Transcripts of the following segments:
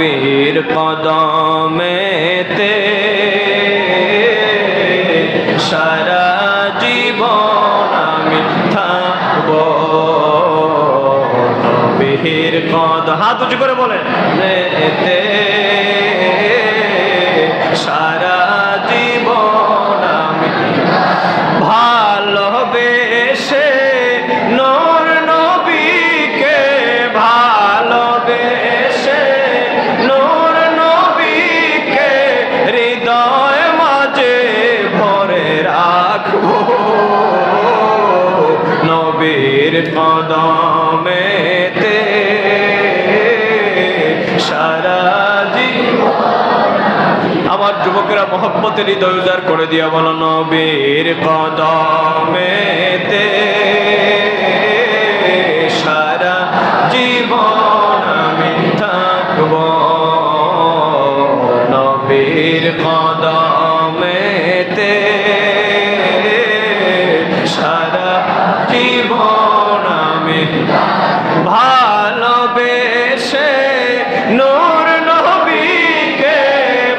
নবীর কদমেতে সারা জীবন আমি থাকব। নবীর কদ হাত উঁচু করে বলেন। নবীর কদমেতে সারা সারাজি আমার যুবকেরা মহব্বতের হৃদয় উজাড় করে দিয়া বলো নবীর কদমেতে ভালোবেসে নূর নবীকে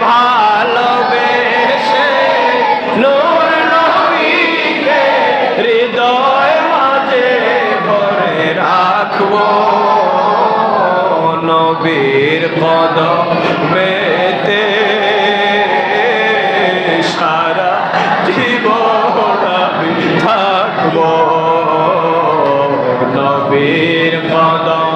ভালোবেসে নূর নবীকে হৃদয় মাঝে ভরে রাখব। নবীর পদ মেতে সারা নবীর পদ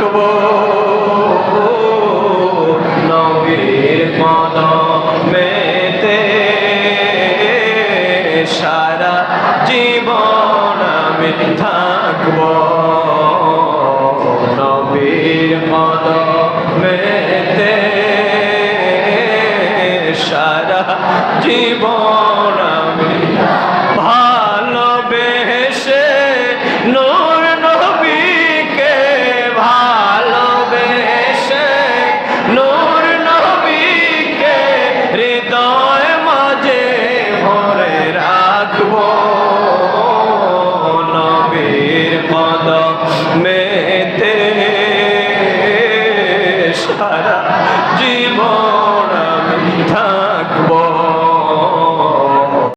রাখব নবীর কদমেতে সারা জীবন আমি থাকব। নবীর কদমেতে মেতে সারা জীবন